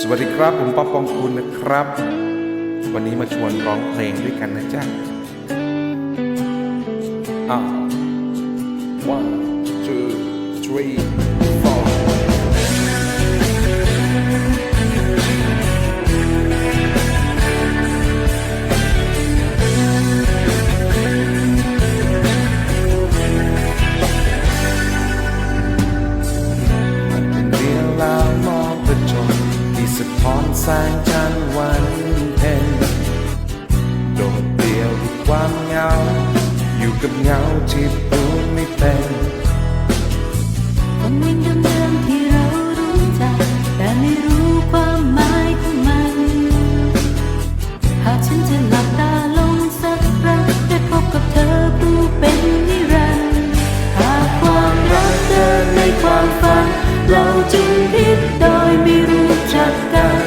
สวัสดีครับ ผมป๊อปปองคุณนะครับ วันนี้มาชวนร้องเพลงด้วยกันนะจ๊ะอะ one two three ที่ปูนไม่เป็นคนวิ่งเดิมๆที่เรารู้จัก แต่ไม่รู้ความหมายของมัน หากฉันจะหลับตาลงสักครั้งได้พบกับเธอผู้เป็นนิรันดร์หากความรักเดินในความฝัน เราจึงผิดโดยไม่รู้จักกัน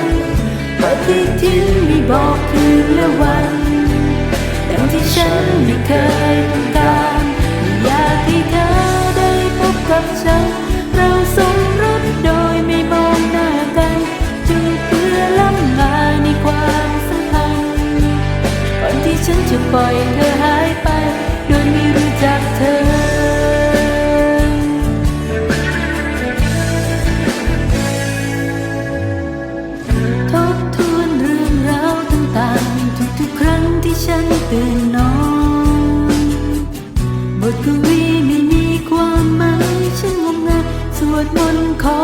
ปฏิทินไม่บอกคืนและวัน ดังที่ฉันไม่เคยต้องการ ปล่อยเธอหายไป โดยไม่รู้จักเธอ ทบทวนเรื่องราวต่างๆ ทุกๆ ครั้งที่ฉันตื่นนอน บทกวีไม่มีความหมายฉันงมงายสวดมนต์ขอ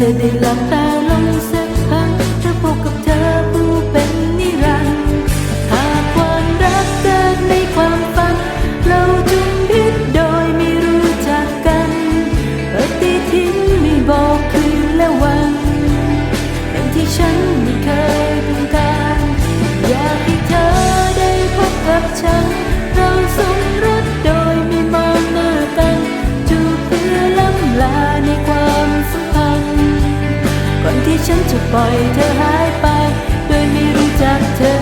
จะได้หลับตาลงสักครั้งจะพบกับเธอผู้เป็นนิรันดร์หากความรักเกิดในความฝัน เราจึงผิดโดยไม่รู้จักกันปฏิทินไม่บอกคืนและวันอย่างที่ฉันไม่เคยต้องการอยากให้เธอได้พบกับฉัน เราสมรสโดยไม่มองหน้ากันจูบเพื่อล้ำลาในความสัน ก่อนที่ฉันจะปล่อยเธอหายไป โดยไม่รู้จักเธอ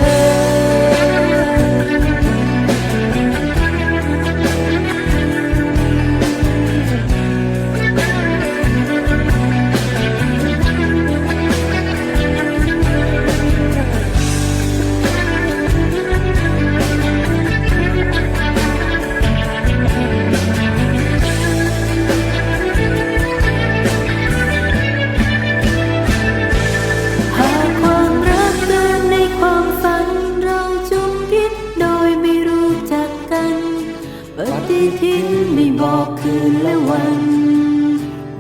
ไม่บอกคืนและวัน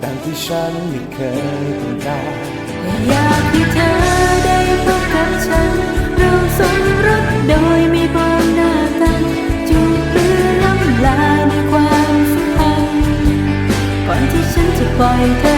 ดังที่ฉันไม่เคยต้องการอยากให้เธอได้พบกับฉัน เราสมรสโดยไม่บอกหน้ากันจูบเพื่อล้ำลาในความสัมพันธ์ก่อนที่ฉันจะปล่อยเธอ